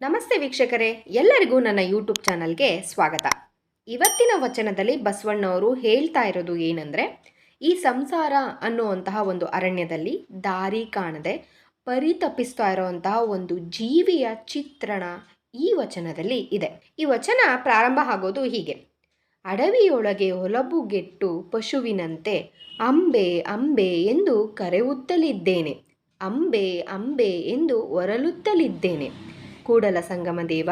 ನಮಸ್ತೆ ವೀಕ್ಷಕರೇ, ಎಲ್ಲರಿಗೂ ನನ್ನ ಯೂಟ್ಯೂಬ್ ಚಾನಲ್ಗೆ ಸ್ವಾಗತ. ಇವತ್ತಿನ ವಚನದಲ್ಲಿ ಬಸವಣ್ಣವರು ಹೇಳ್ತಾ ಇರೋದು ಏನಂದರೆ, ಈ ಸಂಸಾರ ಅನ್ನುವಂತಹ ಒಂದು ಅರಣ್ಯದಲ್ಲಿ ದಾರಿ ಕಾಣದೆ ಪರಿತಪಿಸ್ತಾ ಇರುವಂತಹ ಒಂದು ಜೀವಿಯ ಚಿತ್ರಣ ಈ ವಚನದಲ್ಲಿ ಇದೆ. ಈ ವಚನ ಪ್ರಾರಂಭ ಆಗೋದು ಹೀಗೆ. ಅಡವಿಯೊಳಗೆ ಹೊಲಬುಗೆಟ್ಟು ಪಶುವಿನಂತೆ ಅಂಬೆ ಅಂಬೆ ಎಂದು ಕರೆಯುತ್ತಲಿದ್ದೇನೆ. ಅಂಬೆ ಅಂಬೆ ಎಂದು ಒರಲುತ್ತಲಿದ್ದೇನೆ. ಕೂಡಲ ಸಂಗಮ ದೇವ.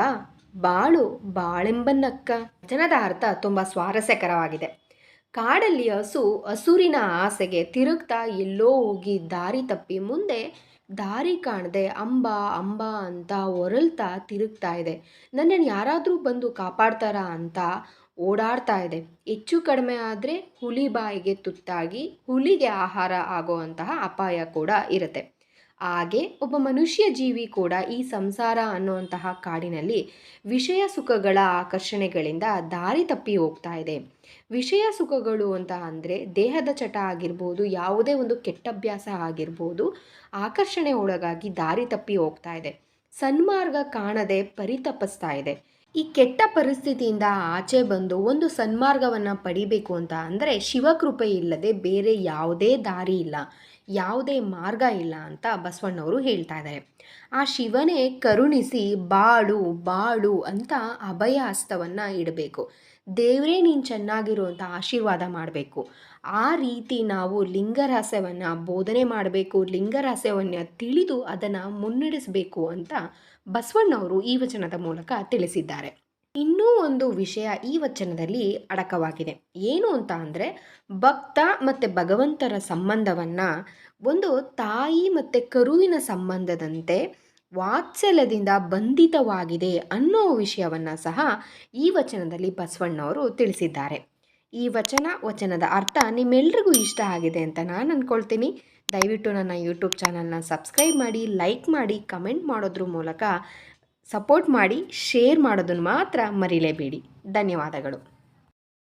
ಬಾಳು ಬಾಳೆಂಬನ್ನಕ್ಕ. ವಚನದ ಅರ್ಥ ತುಂಬ ಸ್ವಾರಸ್ಯಕರವಾಗಿದೆ. ಕಾಡಲ್ಲಿ ಹಸು ಹಸುರಿನ ಆಸೆಗೆ ತಿರುಗ್ತಾ ಎಲ್ಲೋ ಹೋಗಿ ದಾರಿ ತಪ್ಪಿ ಮುಂದೆ ದಾರಿ ಕಾಣದೆ ಅಂಬ ಅಂಬ ಅಂತ ಒರಳ್ತಾ ತಿರುಗ್ತಾ ಇದೆ. ನನ್ನನ್ನು ಯಾರಾದರೂ ಬಂದು ಕಾಪಾಡ್ತಾರಾ ಅಂತ ಓಡಾಡ್ತಾ ಇದೆ. ಹೆಚ್ಚು ಕಡಿಮೆ ಆದರೆ ಹುಲಿ ಬಾಯಿಗೆ ತುತ್ತಾಗಿ ಹುಲಿಗೆ ಆಹಾರ ಆಗುವಂತಹ ಅಪಾಯ ಕೂಡ ಇರುತ್ತೆ. ಹಾಗೆ ಒಬ್ಬ ಮನುಷ್ಯ ಜೀವಿ ಕೂಡ ಈ ಸಂಸಾರ ಅನ್ನುವಂತಹ ಕಾಡಿನಲ್ಲಿ ವಿಷಯ ಸುಖಗಳ ಆಕರ್ಷಣೆಗಳಿಂದ ದಾರಿ ತಪ್ಪಿ ಹೋಗ್ತಾ ಇದೆ. ವಿಷಯ ಸುಖಗಳು ಅಂತ ಅಂದರೆ ದೇಹದ ಚಟ ಆಗಿರ್ಬೋದು, ಯಾವುದೇ ಒಂದು ಕೆಟ್ಟಭ್ಯಾಸ ಆಗಿರ್ಬೋದು ಆಕರ್ಷಣೆ ಒಳಗಾಗಿ ದಾರಿ ತಪ್ಪಿ ಹೋಗ್ತಾ ಇದೆ. ಸನ್ಮಾರ್ಗ ಕಾಣದೆ ಪರಿತಪಿಸ್ತಾ ಇದೆ. ಈ ಕೆಟ್ಟ ಪರಿಸ್ಥಿತಿಯಿಂದ ಆಚೆ ಬಂದು ಒಂದು ಸನ್ಮಾರ್ಗವನ್ನು ಪಡಿಬೇಕು ಅಂತ ಅಂದರೆ ಶಿವಕೃಪೆ ಇಲ್ಲದೆ ಬೇರೆ ಯಾವುದೇ ದಾರಿ ಇಲ್ಲ, ಯಾವುದೇ ಮಾರ್ಗ ಇಲ್ಲ ಅಂತ ಬಸವಣ್ಣವರು ಹೇಳ್ತಾ ಇದ್ದಾರೆ ಆ ಶಿವನೇ ಕರುಣಿಸಿ ಬಾಳು ಬಾಳು ಅಂತ ಅಭಯ ಹಸ್ತವನ್ನು ಇಡಬೇಕು. ದೇವರೇ ನೀನು ಚೆನ್ನಾಗಿರುವಂಥ ಆಶೀರ್ವಾದ ಮಾಡಬೇಕು. ಆ ರೀತಿ ನಾವು ಲಿಂಗರಹಸ್ಯವನ್ನು ಬೋಧನೆ ಮಾಡಬೇಕು, ಲಿಂಗರಹಸ್ಯವನ್ನು ತಿಳಿದು ಅದನ್ನು ಮುನ್ನಡೆಸಬೇಕು ಅಂತ ಬಸವಣ್ಣವರು ಈ ವಚನದ ಮೂಲಕ ತಿಳಿಸಿದ್ದಾರೆ. ಇನ್ನೂ ಒಂದು ವಿಷಯ ಈ ವಚನದಲ್ಲಿ ಅಡಕವಾಗಿದೆ. ಏನು ಅಂತ ಅಂದರೆ, ಭಕ್ತ ಮತ್ತು ಭಗವಂತರ ಸಂಬಂಧವನ್ನು ಒಂದು ತಾಯಿ ಮತ್ತು ಕರುವಿನ ಸಂಬಂಧದಂತೆ ವಾತ್ಸಲ್ಯದಿಂದ ಬಂಧಿತವಾಗಿದೆ ಅನ್ನೋ ವಿಷಯವನ್ನು ಸಹ ಈ ವಚನದಲ್ಲಿ ಬಸವಣ್ಣವರು ತಿಳಿಸಿದ್ದಾರೆ. ಈ ವಚನ, ವಚನದ ಅರ್ಥ ನಿಮ್ಮೆಲ್ರಿಗೂ ಇಷ್ಟ ಆಗಿದೆ ಅಂತ ನಾನು ಅಂದ್ಕೊಳ್ತೀನಿ ದಯವಿಟ್ಟು ನನ್ನ ಯೂಟ್ಯೂಬ್ ಚಾನಲ್ನ ಸಬ್ಸ್ಕ್ರೈಬ್ ಮಾಡಿ, ಲೈಕ್ ಮಾಡಿ, ಕಮೆಂಟ್ ಮಾಡೋದ್ರ ಮೂಲಕ ಸಪೋರ್ಟ್ ಮಾಡಿ, ಶೇರ್ ಮಾಡೋದನ್ನು ಮಾತ್ರ ಮರಿಲೇಬೇಡಿ. ಧನ್ಯವಾದಗಳು.